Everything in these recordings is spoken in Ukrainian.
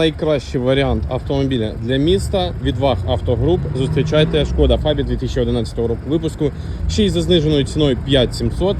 найкращий варіант автомобіля для міста від ВАГ Автогруп. Зустрічайте Шкода Фабі 2011 року випуску. Ще й за зниженою ціною 5700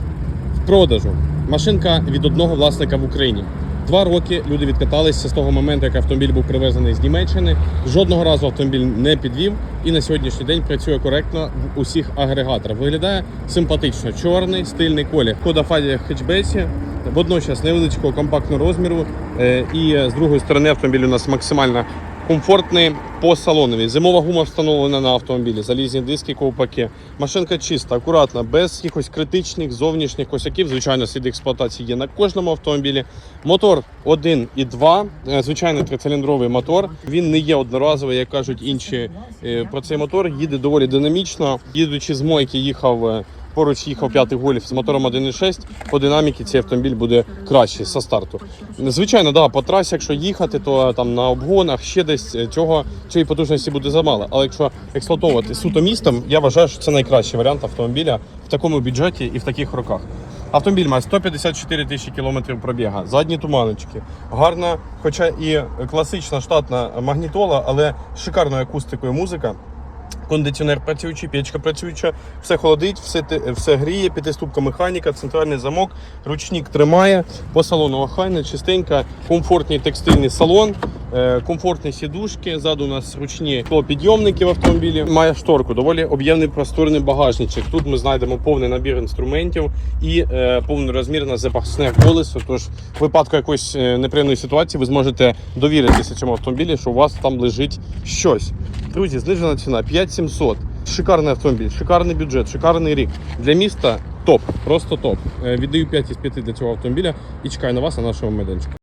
в продажу. Машинка від одного власника в Україні. Два роки люди відкаталися з того моменту, як автомобіль був привезений з Німеччини. Жодного разу автомобіль не підвів і на сьогоднішній день працює коректно в усіх агрегаторах. Виглядає симпатично. Чорний стильний колір. Шкода Фабія в хетчбеці. Водночас невеличкого компактного розміру. Е, І е, з другої сторони автомобіль у нас максимально комфортний по салонові. Зимова гума встановлена на автомобілі, залізні диски, ковпаки. Машинка чиста, акуратна, без якихось критичних зовнішніх косяків. Звичайно, слід експлуатації є на кожному автомобілі. Мотор 1,2, е, звичайно, трициліндровий мотор. Він не є одноразовий, як кажуть інші про цей мотор. Їде доволі динамічно. Їдучи з мойки, їхав. Е, Поруч їхав п'ятий гольф з мотором 1.6, по динаміки цей автомобіль буде кращий зі старту. Звичайно, да, по трасі, якщо їхати, то там на обгонах ще десь е, цього цієї потужності буде замало. Але якщо експлуатовувати суто містом, я вважаю, що це найкращий варіант автомобіля в такому бюджеті і в таких роках. Автомобіль має 154 тисячі кілометрів пробіга, задні туманочки, гарна, хоча і класична штатна магнітола, але шикарною акустикою музика. Кондиціонер працюючий, печка працююча, все холодить, все, все гріє, п'ятиступка механіка, центральний замок, ручник тримає, по салону охайно, чистенько, комфортний текстильний салон, комфортні сідушки. Ззаду у нас ручні підйомники в автомобілі. Має шторку, доволі об'ємний просторний багажничок. Тут ми знайдемо повний набір інструментів і е, повнорозмірне запасне колесо. Тож в випадку якоїсь е, неприємної ситуації ви зможете довіритися цьому автомобілі, що у вас там лежить щось. Друзі, знижена ціна 5700. Шикарний автомобіль, шикарний бюджет, шикарний рік. Для міста топ, просто топ. Е, Віддаю 5 із 5 для цього автомобіля і чекаю на вас на нашому майданчику.